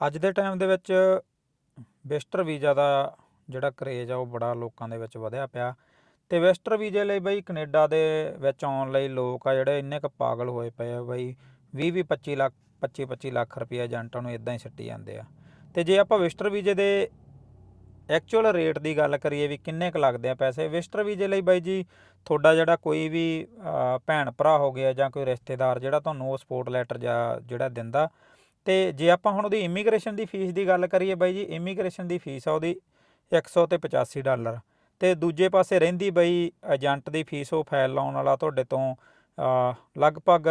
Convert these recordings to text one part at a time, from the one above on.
ਅੱਜ ਦੇ ਟਾਈਮ ਦੇ ਵਿੱਚ ਵਿਜ਼ਟਰ ਵੀਜ਼ਾ ਦਾ ਜਿਹੜਾ ਕਰੇਜ ਆ ਉਹ ਬੜਾ ਲੋਕਾਂ ਦੇ ਵਿੱਚ ਵਧਿਆ ਪਿਆ ਤੇ ਵਿਜ਼ਟਰ ਵੀਜ਼ੇ ਲਈ ਬਈ ਕੈਨੇਡਾ ਦੇ ਵਿੱਚ ਆਉਣ ਲਈ ਲੋਕ ਆ ਜਿਹੜੇ ਇੰਨੇ ਕੁ ਪਾਗਲ ਹੋਏ ਪਏ ਆ ਬਈ 20 20 25 ਲੱਖ 25 25 ਲੱਖ ਰੁਪਏ ਏਜੰਟਾਂ ਨੂੰ ਇਦਾਂ ਹੀ ਸਿੱਟੀ ਜਾਂਦੇ ਆ। ਤੇ ਜੇ ਆਪਾਂ ਵਿਜ਼ਟਰ ਵੀਜ਼ੇ ਦੇ ਐਕਚੁਅਲ ਰੇਟ ਦੀ ਗੱਲ ਕਰੀਏ ਵੀ ਕਿੰਨੇ ਕੁ ਲੱਗਦੇ ਆ ਪੈਸੇ ਵਿਜ਼ਟਰ ਵੀਜ਼ੇ ਲਈ ਬਾਈ ਜੀ ਤੁਹਾਡਾ ਜਿਹੜਾ ਕੋਈ ਵੀ ਭੈਣ ਭਰਾ ਹੋ ਗਿਆ ਜਾਂ ਕੋਈ ਰਿਸ਼ਤੇਦਾਰ ਜਿਹੜਾ ਤੁਹਾਨੂੰ ਉਹ ਸਪੋਰਟ ਲੈਟਰ ਜਾਂ ਜਿਹੜਾ ਦਿੰਦਾ ਤੇ ਜੇ ਆਪਾਂ ਹੁਣ ਉਹਦੀ ਇਮੀਗ੍ਰੇਸ਼ਨ ਦੀ ਫੀਸ ਦੀ ਗੱਲ ਕਰੀਏ ਬਾਈ ਜੀ ਇਮੀਗ੍ਰੇਸ਼ਨ ਦੀ ਫੀਸ ਆ ਉਹਦੀ 100 ਤੇ 85 ਡਾਲਰ। ਤੇ ਦੂਜੇ ਪਾਸੇ ਰਹਿੰਦੀ ਬਈ ਏਜੰਟ ਦੀ ਫੀਸ ਉਹ ਫਾਈਲ ਲਾਉਣ ਵਾਲਾ ਤੁਹਾਡੇ ਤੋਂ ਲਗਭਗ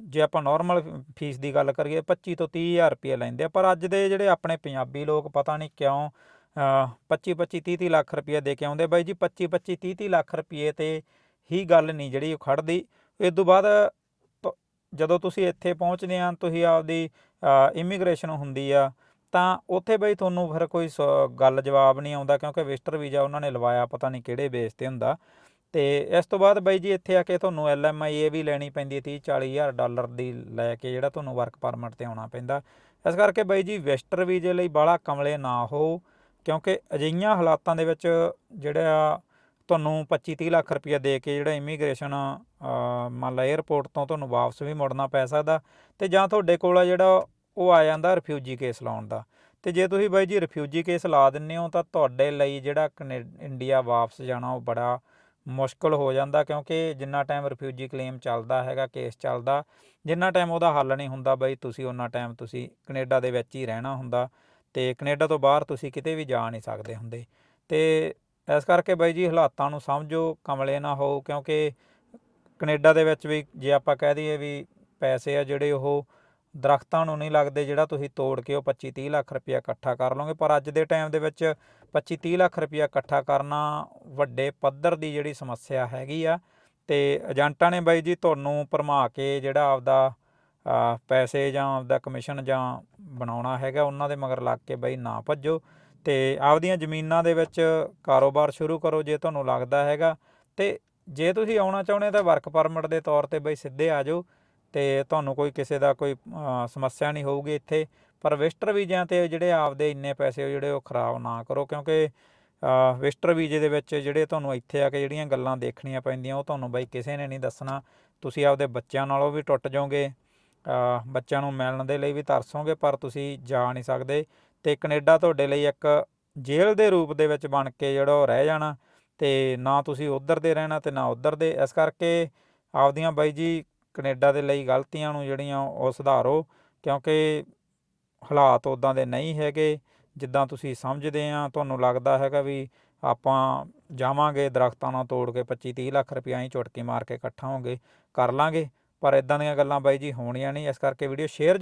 ਜੇ ਆਪਾਂ ਨਾਰਮਲ ਫੀਸ ਦੀ ਗੱਲ ਕਰੀਏ 25 ਤੋਂ 30 ਹਜ਼ਾਰ ਰੁਪਏ ਲੈਂਦੇ ਆ। ਪਰ ਅੱਜ ਦੇ ਜਿਹੜੇ ਆਪਣੇ ਪੰਜਾਬੀ ਲੋਕ ਪਤਾ ਨਹੀਂ ਕਿਉਂ 25 25 30 30 ਲੱਖ ਰੁਪਏ ਦੇ ਕੇ ਆਉਂਦੇ ਬਾਈ ਜੀ 25 25 30 30 ਲੱਖ ਰੁਪਏ ਤੇ ਹੀ ਗੱਲ ਨਹੀਂ ਜਿਹੜੀ ਉਹ ਖੜਦੀ ਇਸ ਤੋਂ ਬਾਅਦ ਜਦੋਂ ਤੁਸੀਂ ਇੱਥੇ ਪਹੁੰਚਦੇ ਆ, ਤੁਸੀਂ ਆਪਦੀ ਇਮੀਗ੍ਰੇਸ਼ਨ ਹੁੰਦੀ ਆ, ਤਾਂ ਉੱਥੇ ਬਈ ਤੁਹਾਨੂੰ ਫਿਰ ਕੋਈ ਸ- ਗੱਲ ਜਵਾਬ ਨਹੀਂ ਆਉਂਦਾ, ਕਿਉਂਕਿ ਵਿਜ਼ਟਰ ਵੀਜ਼ਾ ਉਹਨਾਂ ਨੇ ਲਵਾਇਆ, ਪਤਾ ਨਹੀਂ ਕਿਹੜੇ ਬੇਸ ਤੇ ਹੁੰਦਾ। ਤੇ ਇਸ ਤੋਂ ਬਾਅਦ ਬਾਈ ਜੀ ਇੱਥੇ ਆ ਕੇ ਤੁਹਾਨੂੰ ਐਲਐਮਆਈ ਇਹ ਵੀ ਲੈਣੀ ਪੈਂਦੀ ਹੈ 30 40 ਹਜ਼ਾਰ ਡਾਲਰ ਦੀ ਲੈ ਕੇ ਜਿਹੜਾ ਤੁਹਾਨੂੰ ਵਰਕ ਪਰਮਿਟ ਤੇ ਆਉਣਾ ਪੈਂਦਾ। ਇਸ ਕਰਕੇ ਬਾਈ ਜੀ ਵਿਜ਼ਟਰ ਵੀਜ਼ੇ ਲਈ ਬਾਹਲਾ ਕਮਲੇ ਨਾ ਹੋ, ਕਿਉਂਕਿ ਅਜਿਹੀਆਂ ਹਾਲਾਤਾਂ ਦੇ ਵਿੱਚ ਜਿਹੜਾ ਤੁਹਾਨੂੰ 25 30 ਲੱਖ ਰੁਪਇਆ ਦੇ ਕੇ ਜਿਹੜਾ ਇਮੀਗ੍ਰੇਸ਼ਨ ਮੰਨ ਲਾ 에ਅਰਪੋਰਟ ਤੋਂ ਤੁਹਾਨੂੰ ਵਾਪਸ ਵੀ ਮੁੜਨਾ ਪੈ ਸਕਦਾ ਤੇ ਜਾਂ ਤੁਹਾਡੇ ਕੋਲ ਆ ਜਿਹੜਾ ਉਹ ਆ ਜਾਂਦਾ ਰਿਫਿਊਜੀ ਕੇਸ ਲਾਉਣ ਦਾ। ਤੇ ਜੇ ਤੁਸੀਂ ਬਾਈ ਜੀ ਰਿਫਿਊਜੀ ਕੇਸ ਲਾ ਦਿੰਦੇ ਹੋ ਤਾਂ ਤੁਹਾਡੇ ਲਈ ਜਿਹੜਾ ਕਨੇ- ਇੰਡੀਆ ਵਾਪਸ ਜਾਣਾ ਉਹ ਬੜਾ ਮੁਸ਼ਕਲ ਹੋ ਜਾਂਦਾ ਕਿਉਂਕਿ ਜਿੰਨਾ ਟਾਈਮ ਰਿਫਿਊਜੀ ਕਲੇਮ ਚੱਲਦਾ ਹੈਗਾ ਕੇਸ ਚੱਲਦਾ, ਜਿੰਨਾ ਟਾਈਮ ਉਹਦਾ ਹੱਲ ਨਹੀਂ ਹੁੰਦਾ ਬਾਈ ਤੁਸੀਂ ਉਹਨਾਂ ਟਾਈਮ ਤੁਸੀਂ ਕੈਨੇਡਾ ਦੇ ਵਿੱਚ ਹੀ ਰਹਿਣਾ ਹੁੰਦਾ ਤੇ ਕੈਨੇਡਾ ਤੋਂ ਬਾਹਰ ਤੁਸੀਂ ਕਿਤੇ ਵੀ ਜਾ ਨਹੀਂ ਸਕਦੇ ਹੁੰਦੇ। ਤੇ ਇਸ ਕਰਕੇ ਬਾਈ ਜੀ ਹਾਲਾਤਾਂ ਨੂੰ ਸਮਝੋ, ਕਮਲੇ ਨਾ ਹੋ ਕਿਉਂਕਿ ਕੈਨੇਡਾ ਦੇ ਵਿੱਚ ਵੀ ਜੇ ਆਪਾਂ ਕਹਿ ਦਈਏ ਵੀ ਪੈਸੇ ਆ ਜਿਹੜੇ ਉਹ ਦਰਖਤਾਂ ਨੂੰ ਨਹੀਂ ਲੱਗਦੇ ਜਿਹੜਾ ਤੁਸੀਂ ਤੋੜ ਕੇ ਉਹ 25 30 ਲੱਖ ਰੁਪਇਆ ਇਕੱਠਾ ਕਰ ਲਓਗੇ, ਪਰ ਅੱਜ ਦੇ ਟਾਈਮ ਦੇ ਵਿੱਚ 25 30 ਲੱਖ ਰੁਪਇਆ ਇਕੱਠਾ ਕਰਨਾ ਵੱਡੇ ਪੱਧਰ ਦੀ ਜਿਹੜੀ ਸਮੱਸਿਆ ਹੈਗੀ ਆ, ਤੇ ਏਜੰਟਾਂ ਨੇ ਬਾਈ ਜੀ ਤੁਹਾਨੂੰ ਭਰਮਾ ਕੇ ਜਿਹੜਾ ਆਪਦਾ ਪੈਸੇ ਜਾਂ ਆਪਦਾ ਕਮਿਸ਼ਨ ਜਾਂ ਬਣਾਉਣਾ ਹੈਗਾ, ਉਹਨਾਂ ਦੇ ਮਗਰ ਲੱਗ ਕੇ ਬਾਈ ਨਾ ਭੱਜੋ। ਤੇ ਆਪਦੀਆਂ ਜ਼ਮੀਨਾਂ ਦੇ ਵਿੱਚ ਕਾਰੋਬਾਰ ਸ਼ੁਰੂ ਕਰੋ ਜੇ ਤੁਹਾਨੂੰ ਲੱਗਦਾ ਹੈਗਾ। ਤੇ ਜੇ ਤੁਸੀਂ ਆਉਣਾ ਚਾਹੁੰਦੇ ਤਾਂ ਵਰਕ ਪਰਮਿਟ ਦੇ ਤੌਰ ਤੇ ਬਈ ਸਿੱਧੇ ਆ ਜਾਓ ਤੇ ਤੁਹਾਨੂੰ ਕੋਈ ਕਿਸੇ ਦਾ ਕੋਈ ਸਮੱਸਿਆ ਨਹੀਂ ਹੋਊਗੀ ਇੱਥੇ। ਪਰ ਵਿਜ਼ਟਰ ਵੀਜ਼ਿਆਂ ਤੇ ਜਿਹੜੇ ਆਪਦੇ ਇੰਨੇ ਪੈਸੇ ਜਿਹੜੇ ਉਹ ਖਰਾਬ ਨਾ ਕਰੋ ਕਿਉਂਕਿ ਅਹ, ਵਿਜ਼ਟਰ ਵੀਜ਼ੇ ਦੇ ਵਿੱਚ ਜਿਹੜੇ ਤੁਹਾਨੂੰ ਇੱਥੇ ਆ ਕੇ ਜਿਹੜੀਆਂ ਗੱਲਾਂ ਦੇਖਣੀਆਂ ਪੈਂਦੀਆਂ ਉਹ ਤੁਹਾਨੂੰ ਬਾਈ ਕਿਸੇ ਨੇ ਨਹੀਂ ਦੱਸਣਾ। ਤੁਸੀਂ ਆਪਦੇ ਬੱਚਿਆਂ ਨਾਲੋਂ ਵੀ ਟੁੱਟ ਜਾਓਗੇ ਬੱਚਿਆਂ ਨੂੰ ਮਿਲਣ ਦੇ ਲਈ ਵੀ ਤਰਸੋਗੇ ਪਰ ਤੁਸੀਂ ਜਾ ਨਹੀਂ ਸਕਦੇ। ਤੇ ਕੈਨੇਡਾ ਤੁਹਾਡੇ ਲਈ ਇੱਕ ਜੇਲ੍ਹ ਦੇ ਰੂਪ ਦੇ ਵਿੱਚ ਬਣ ਕੇ ਜਿਹੜਾ ਉਹ ਰਹਿ ਜਾਣਾ ਤੇ ਨਾ ਤੁਸੀਂ ਉਧਰ ਦੇ ਰਹਿਣਾ ਤੇ ਨਾ ਉਧਰ ਦੇ। ਇਸ ਕਰਕੇ ਆਪਦੀਆਂ ਬਾਈ ਜੀ ਕੈਨੇਡਾ ਦੇ ਲਈ ਗਲਤੀਆਂ ਨੂੰ ਜਿਹੜੀਆਂ ਉਹ ਸੁਧਾਰੋ, ਕਿਉਂਕਿ ਹਾਲਾਤ ਉਦਾਂ ਦੇ ਨਹੀਂ ਹੈਗੇ, ਜਿੱਦਾਂ ਤੁਸੀਂ ਸਮਝਦੇ ਆ, ਤੁਹਾਨੂੰ ਲੱਗਦਾ ਹੈਗਾ ਵੀ ਆਪਾਂ ਜਾਵਾਂਗੇ, ਦਰਖਤਾਂ ਨਾਲ ਤੋੜ ਕੇ 25 30 ਲੱਖ ਰੁਪਈਆ ਹੀ ਚੁਟਕੀ ਮਾਰ ਕੇ ਇਕੱਠਾ ਹੋਗੇ, ਕਰ ਲਾਂਗੇ, ਪਰ ਇਦਾਂ ਦੀਆਂ ਗੱਲਾਂ ਬਾਈ ਜੀ ਹੋਣੀਆਂ ਨਹੀਂ, ਇਸ ਕਰਕੇ ਵੀਡੀਓ ਸ਼ੇਅਰ